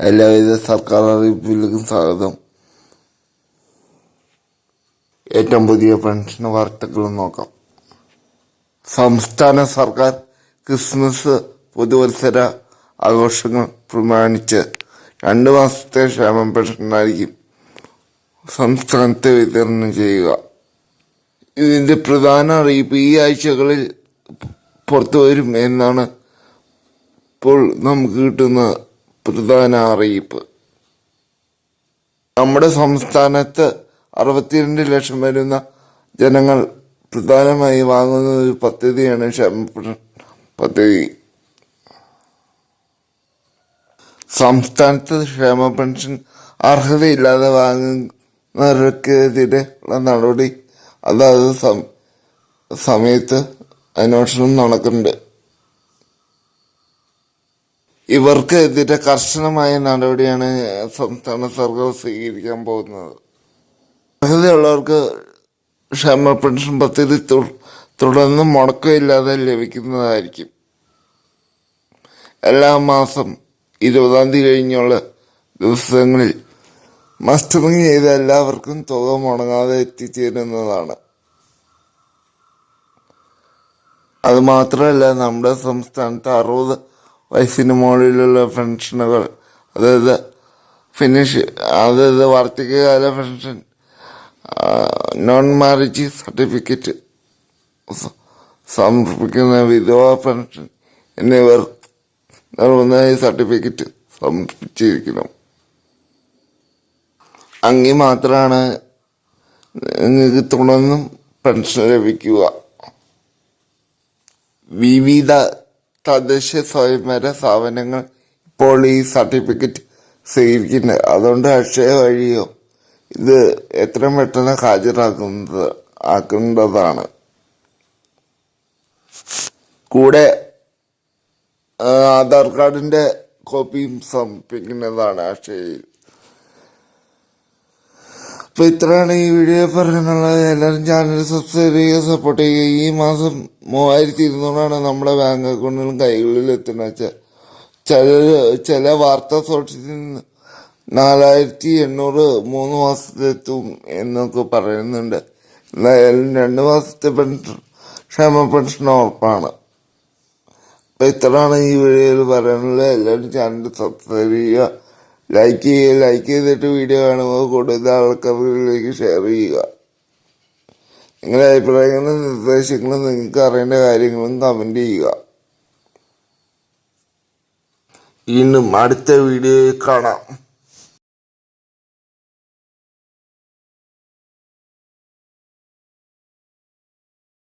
എല്ലാവിധ സർക്കാർ അറിയിപ്പിലേക്കും സ്വാഗതം. ഏറ്റവും പുതിയ പെൻഷൻ വാർത്തകൾ നോക്കാം. സംസ്ഥാന സർക്കാർ ക്രിസ്മസ് പുതുവത്സര ആഘോഷങ്ങൾ പ്രമാണിച്ച് രണ്ട് മാസത്തെ ക്ഷേമ പെൻഷനായിരിക്കും സംസ്ഥാനത്ത് വിതരണം ചെയ്യുക. ഇതിന്റെ പ്രധാന അറിയിപ്പ് ഈ ആഴ്ചകളിൽ പുറത്തു വരും എന്നാണ് ഇപ്പോൾ നമുക്ക് കിട്ടുന്ന പ്രധാന അറിയിപ്പ്. നമ്മുടെ സംസ്ഥാനത്ത് അറുപത്തിരണ്ട് ലക്ഷം വരുന്ന ജനങ്ങൾ പ്രധാനമായി വാങ്ങുന്ന ഒരു പദ്ധതിയാണ് ക്ഷേമ പദ്ധതി. സംസ്ഥാനത്ത് ക്ഷേമ പെൻഷൻ അർഹതയില്ലാതെ വാങ്ങുന്നവർക്കെതിരെ ഉള്ള നടപടി അതാത് സം- സമയത്ത് അന്വേഷണം നടക്കുന്നുണ്ട്. ഇവർക്കെതിരെ കർശനമായ നടപടിയാണ് സംസ്ഥാന സർക്കാർ സ്വീകരിക്കാൻ പോകുന്നത്. അർഹതയുള്ളവർക്ക് ക്ഷേമ പെൻഷൻ പദ്ധതി തുടർന്ന് മുടക്കമില്ലാതെ ലഭിക്കുന്നതായിരിക്കും. എല്ലാ മാസം ഇരുപതാം തീയതി കഴിഞ്ഞുള്ള ദിവസങ്ങളിൽ മസ്റ്ററിങ് ചെയ്ത എല്ലാവർക്കും തുക മുടങ്ങാതെ എത്തിച്ചേരുന്നതാണ്. അതുമാത്രമല്ല നമ്മുടെ സംസ്ഥാനത്ത് അറുപത് വയസ്സിന് മുകളിലുള്ള പെൻഷനുകൾ അതായത് ഫിനിഷ് അതായത് വാർദ്ധക്യകാല പെൻഷൻ നോൺ മാരേജ് സർട്ടിഫിക്കറ്റ് സമർപ്പിക്കുന്ന വിധവാ പെൻഷൻ എന്നിവർ നൽകുന്നതായി സർട്ടിഫിക്കറ്റ് സമർപ്പിച്ചിരിക്കണം അങ്ങി മാത്രമാണ് നിങ്ങൾക്ക് തുടർന്നും പെൻഷൻ ലഭിക്കുക. വിവിധ തദ്ദേശ സ്വയംഭര സ്ഥാപനങ്ങൾ ഇപ്പോൾ ഈ സർട്ടിഫിക്കറ്റ് സ്വീകരിക്കുന്നത് അതുകൊണ്ട് അക്ഷയ വഴിയോ ഇത് എത്രയും പെട്ടെന്ന് ഹാജരാക്കുന്നത് ആക്കേണ്ടതാണ്. കൂടെ ആധാർ കാർഡിന്റെ കോപ്പിയും സമർപ്പിക്കുന്നതാണ് അക്ഷയയിൽ. അപ്പൊ ഇത്രയാണ് ഈ വീഡിയോ പറയാനുള്ളത് എല്ലാവരും ചാനൽ സബ്സ്ക്രൈബ് ചെയ്യുക സപ്പോർട്ട് ചെയ്യുക. ഈ മാസം മൂവായിരത്തി ഇരുന്നൂറാണ് നമ്മുടെ ബാങ്ക് അക്കൗണ്ടിലും കൈകളിലും എത്തുന്നത്. ചില ചില വാർത്താ സോഴ്സിൽ നിന്ന് നാലായിരത്തി എണ്ണൂറ് മൂന്ന് മാസത്തിലെത്തും എന്നൊക്കെ പറയുന്നുണ്ട്. എന്തായാലും രണ്ട് മാസത്തെ പെൻഷൻ ക്ഷേമ പെൻഷൻ ഉറപ്പാണ്. അപ്പൊ ഇത്രയാണ് ഈ വീഡിയോയിൽ പറയാനുള്ളത്. എല്ലാവരും ചാനൽ സബ്സ്ക്രൈബ് ചെയ്യുക. ലൈക്ക് ചെയ്യുക ലൈക്ക് ചെയ്തിട്ട് വീഡിയോ കാണുമ്പോൾ കൂടുതൽ ആൾക്കാരിലേക്ക് ഷെയർ ചെയ്യുക. നിങ്ങളുടെ അഭിപ്രായങ്ങളും നിർദ്ദേശങ്ങളും നിങ്ങൾക്ക് അറിയേണ്ട കാര്യങ്ങളും കമന്റ് ചെയ്യുക. വീണ്ടും അടുത്ത വീഡിയോയിൽ കാണാം.